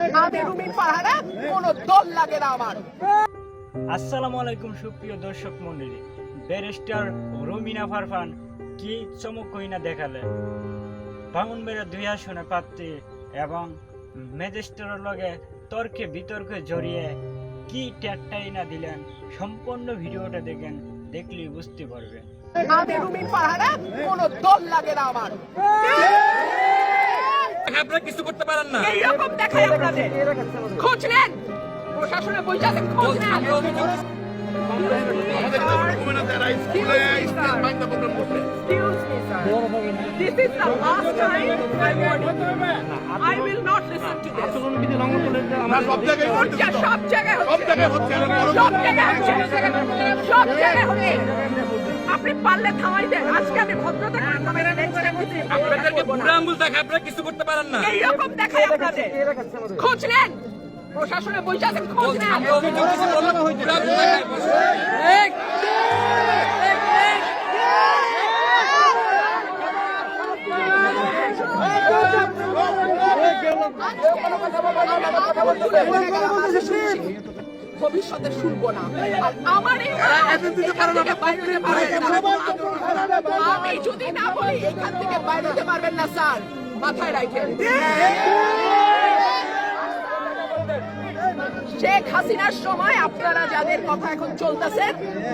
আমি রুমিন পাহাড়া কোনো দল লাগে না আমার। আসসালামু আলাইকুম সুপ্রিয় দর্শক মন্ডলী ব্যারিস্টার রুমিনা ফারফান কি দুই আসনে প্রার্থী এবং ম্যাজিস্ট্রেটের লগে তর্কে বিতর্কে জড়িয়ে কি ট্যাগটাই না দিলেন সম্পূর্ণ ভিডিওটা দেখেন দেখলেই বুঝতে পারবেন। আমি রুমিন কোনো দল লাগে না আমার। আপনারা কিছু করতে পারেন না। এইরকম দেখাই আপনাদের। খোঁজ নেন। প্রশাসনে বই যাচ্ছেন খোঁজ নেন। Excuse me, sir. This is the last time I warn you. I will not listen to this. লজ্জা সব জায়গায় হচ্ছে। পারলে থামাই দেন আজকে আমি ভদ্রতা করে থামাই আপনাদেরকে বুড়া আঙ্গুল দেখে আপনারা কিছু করতে পারেন না এইরকম দেখাই আপনাদের খোঁজ নেন প্রশাসনে বই যাচ্ছেন খোঁজ নেন আমরা অভিযোগ কিছু বললাম বুড়া আঙ্গুল দেখায় ভবিষ্যতে শুনব না আর আমার। আমি যদি না বলি এখান থেকে বাইরে পারবেন না স্যার মাথায় রাখেন শেখ হাসিনার সময় আপনারা যাদের কথা এখন চলতেছেন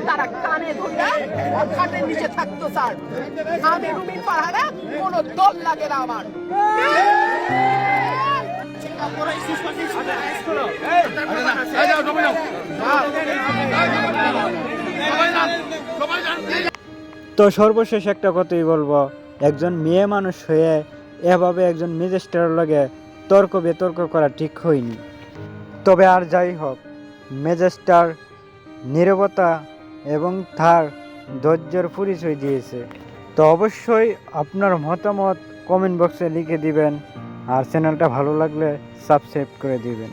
তারা কানে ধরিয়া খাটের নিচে থাকতো স্যার আমি রুমিন পাহাড়া কোনো দল লাগে না আমার তো সর্বশেষ একটা কথাই বলব, একজন মেয়ে মানুষ হয়ে এভাবে একজন ম্যাজিস্ট্রেটের লগে তর্ক বিতর্ক করা ঠিক হয়নি। তবে আর যাই হোক ম্যাজিস্ট্রার নীরবতা এবং তার ধৈর্যের পরিচয় দিয়েছে। তো অবশ্যই আপনার মতামত কমেন্ট বক্সে লিখে দিবেন। আর চ্যানেলটা ভালো লাগলে সাবস্ক্রাইব করে দিবেন।